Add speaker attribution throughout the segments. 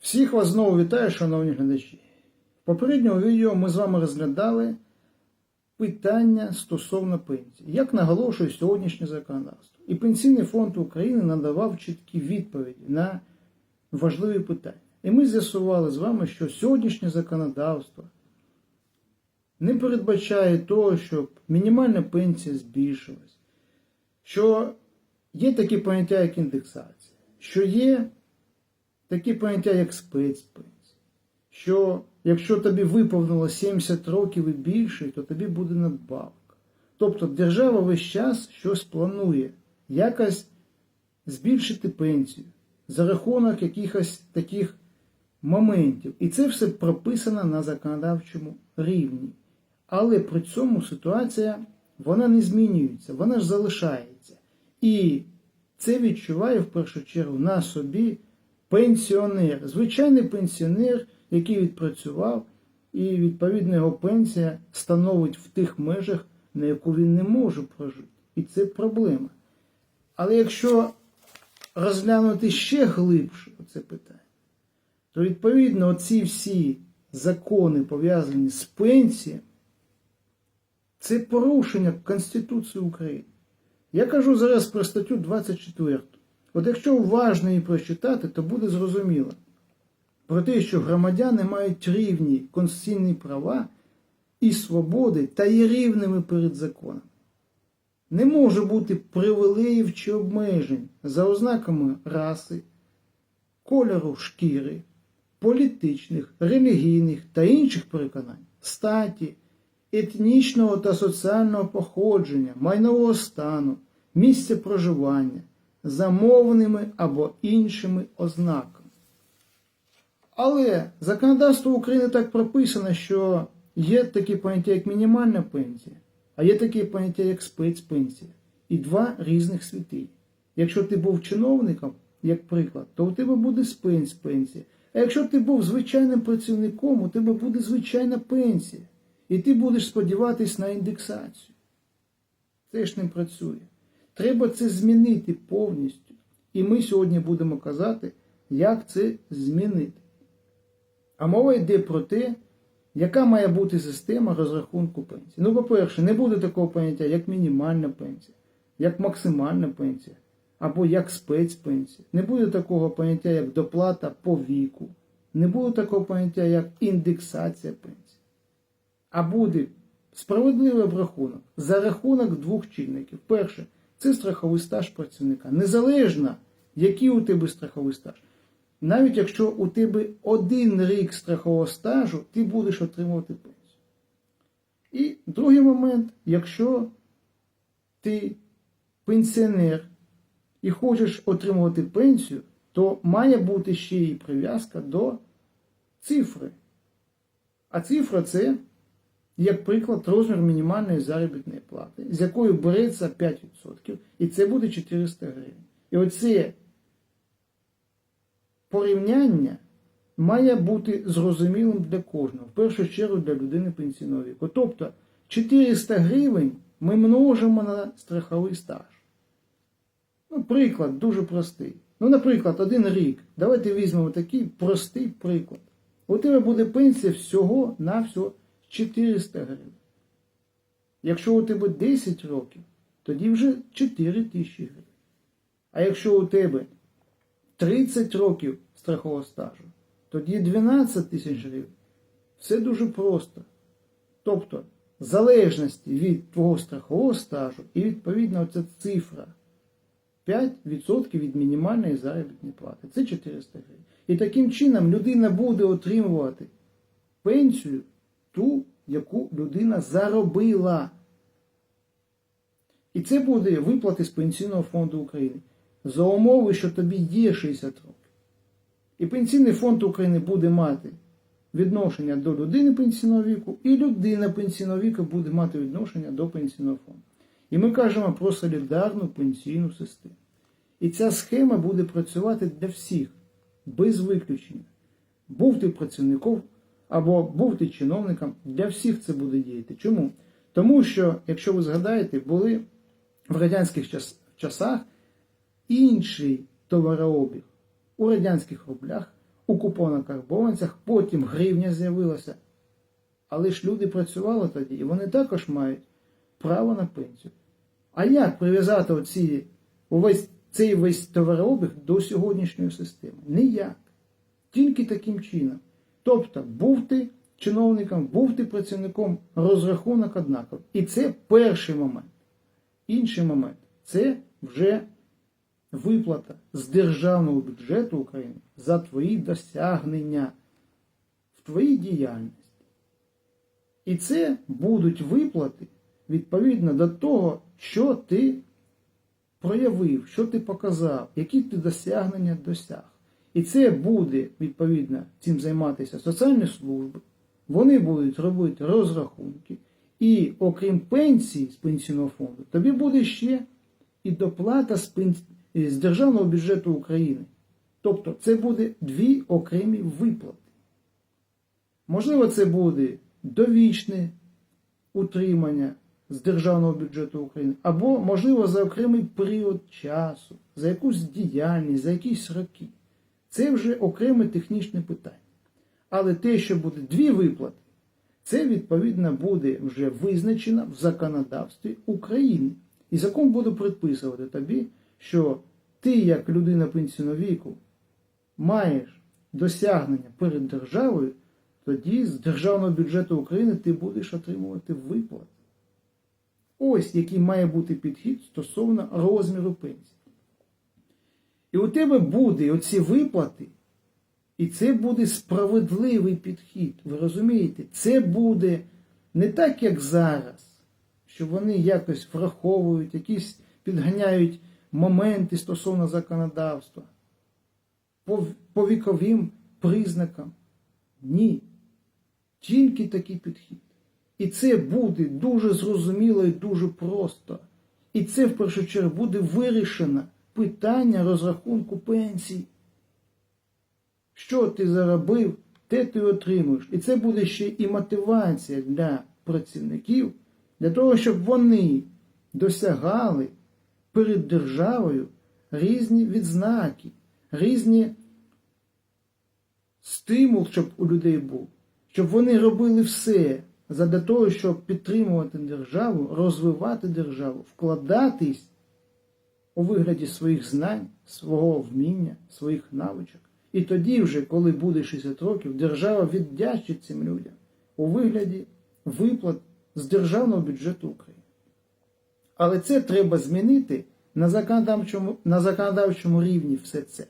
Speaker 1: Всіх вас знову вітаю, шановні глядачі. В попередньому відео ми з вами розглядали питання стосовно пенсії, як наголошує сьогоднішнє законодавство. І Пенсійний фонд України надавав чіткі відповіді на важливі питання. І ми з'ясували з вами, що сьогоднішнє законодавство не передбачає того, щоб мінімальна пенсія збільшилась, що є такі поняття, як індексація, що є такі поняття, як спецпенсія, що якщо тобі виповнило 70 років і більше, то тобі буде надбавка. Тобто держава весь час щось планує, якось збільшити пенсію за рахунок якихось таких моментів. І це все прописано на законодавчому рівні. Але при цьому ситуація вона не змінюється, вона ж залишається. І це відчуває в першу чергу на собі пенсіонер, звичайний пенсіонер, який відпрацював, і відповідно його пенсія становить в тих межах, на яку він не може прожити. І це проблема. Але якщо розглянути ще глибше це питання, то відповідно оці всі закони пов'язані з пенсією, це порушення Конституції України. Я кажу зараз про статтю 24. От якщо уважно її прочитати, то буде зрозуміло про те, що громадяни мають рівні конституційні права і свободи та є рівними перед законом. Не може бути привілеїв чи обмежень за ознаками раси, кольору шкіри, політичних, релігійних та інших переконань, статі, етнічного та соціального походження, майнового стану, місця проживання, за мовними або іншими ознаками. Але законодавство України так прописано, що є такі поняття, як мінімальна пенсія, а є такі поняття, як спецпенсія. І два різних світи. Якщо ти був чиновником, як приклад, то у тебе буде спецпенсія. А якщо ти був звичайним працівником, у тебе буде звичайна пенсія. І ти будеш сподіватись на індексацію. Це ж не працює. Треба це змінити повністю. І ми сьогодні будемо казати, як це змінити. А мова йде про те, яка має бути система розрахунку пенсії. Ну, по-перше, не буде такого поняття, як мінімальна пенсія, як максимальна пенсія, або як спецпенсія. Не буде такого поняття, як доплата по віку. Не буде такого поняття, як індексація пенсії. А буде справедливий обрахунок за рахунок двох чинників. Перше, це страховий стаж працівника. Незалежно, який у тебе страховий стаж. Навіть якщо у тебе один рік страхового стажу, ти будеш отримувати пенсію. І другий момент, якщо ти пенсіонер і хочеш отримувати пенсію, то має бути ще і прив'язка до цифри. А цифра це, як приклад, розмір мінімальної заробітної плати, з якою береться 5%, і це буде 400 гривень. І оце порівняння має бути зрозумілим для кожного, в першу чергу для людини пенсійного віку. Тобто 400 гривень ми множимо на страховий стаж. Ну, приклад дуже простий. Ну, наприклад, один рік. Давайте візьмемо такий простий приклад. У тебе буде пенсія всього на всього 400 гривень. Якщо у тебе 10 років, тоді вже 4 тисячі гривень. А якщо у тебе 30 років страхового стажу, тоді 12 тисяч гривень. Все дуже просто. Тобто, в залежності від твого страхового стажу і відповідно ця цифра 5% від мінімальної заробітної плати. Це 400 гривень. І таким чином людина буде отримувати пенсію ту, яку людина заробила. І це буде виплати з Пенсійного фонду України за умови, що тобі є 60 років. І Пенсійний фонд України буде мати відношення до людини пенсійного віку, і людина пенсійного віку буде мати відношення до пенсійного фонду. І ми кажемо про солідарну пенсійну систему. І ця схема буде працювати для всіх, без виключення. Був ти працівником або був ти чиновником, для всіх це буде діяти. Чому? Тому що, якщо ви згадаєте, були в радянських час, часах інший товарообіг у радянських рублях, у окупованих карбованцях, потім гривня з'явилася. Але ж люди працювали тоді, і вони також мають право на пенсію. А як прив'язати оці, увесь, цей весь товарообіг до сьогоднішньої системи? Ніяк. Тільки таким чином. Тобто, був ти чиновником, був ти працівником, розрахунок однаковий. І це перший момент. Інший момент це вже виплата з державного бюджету України за твої досягнення в твоїй діяльності. І це будуть виплати відповідно до того, що ти проявив, що ти показав, які ти досягнення досяг. І це буде, відповідно, цим займатися соціальні служби. Вони будуть робити розрахунки. І окрім пенсії з пенсійного фонду, тобі буде ще і доплата з, пен... з Державного бюджету України. Тобто це буде дві окремі виплати. Можливо, це буде довічне утримання з Державного бюджету України, або, можливо, за окремий період часу, за якусь діяльність, за якісь роки. Це вже окреме технічне питання. Але те, що буде дві виплати, це відповідно буде вже визначено в законодавстві України. І закон буде предписувати тобі, що ти, як людина пенсійного віку, маєш досягнення перед державою, тоді з Державного бюджету України ти будеш отримувати виплати. Ось який має бути підхід стосовно розміру пенсії. І у тебе буде оці виплати, і це буде справедливий підхід. Ви розумієте? Це буде не так, як зараз, що вони якось враховують, якісь підганяють моменти стосовно законодавства по, віковим признакам. Ні. Тільки такий підхід. І це буде дуже зрозуміло і дуже просто. І це в першу чергу буде вирішено питання розрахунку пенсій. Що ти заробив, те ти отримуєш. І це буде ще і мотивація для працівників, для того, щоб вони досягали перед державою різні відзнаки, різні стимул, щоб у людей був, щоб вони робили все задля того, щоб підтримувати державу, розвивати державу, вкладатись у вигляді своїх знань, свого вміння, своїх навичок. І тоді, вже, коли буде 60 років, держава віддячить цим людям у вигляді виплат з державного бюджету України. Але це треба змінити на законодавчому, на законодавчому рівні все це.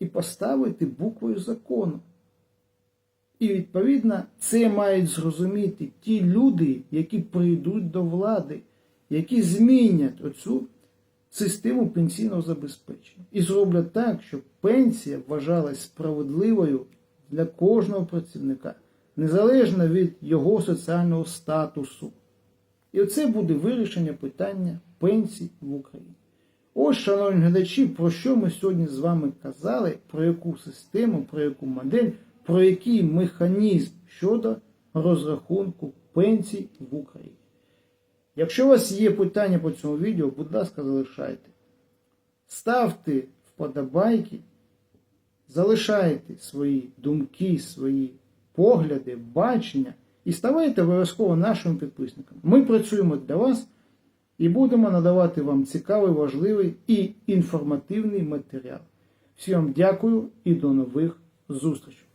Speaker 1: І поставити буквою закону. І відповідно це мають зрозуміти ті люди, які прийдуть до влади, які змінять оцю систему пенсійного забезпечення і зроблять так, щоб пенсія вважалась справедливою для кожного працівника, незалежно від його соціального статусу. І оце буде вирішення питання пенсій в Україні. Ось, шановні глядачі, про що ми сьогодні з вами казали, про яку систему, про яку модель, про який механізм щодо розрахунку пенсій в Україні. Якщо у вас є питання по цьому відео, будь ласка, залишайте. Ставте вподобайки, залишайте свої думки, свої погляди, бачення і ставайте обов'язково нашими підписниками. Ми працюємо для вас і будемо надавати вам цікавий, важливий і інформативний матеріал. Всім дякую і до нових зустрічей!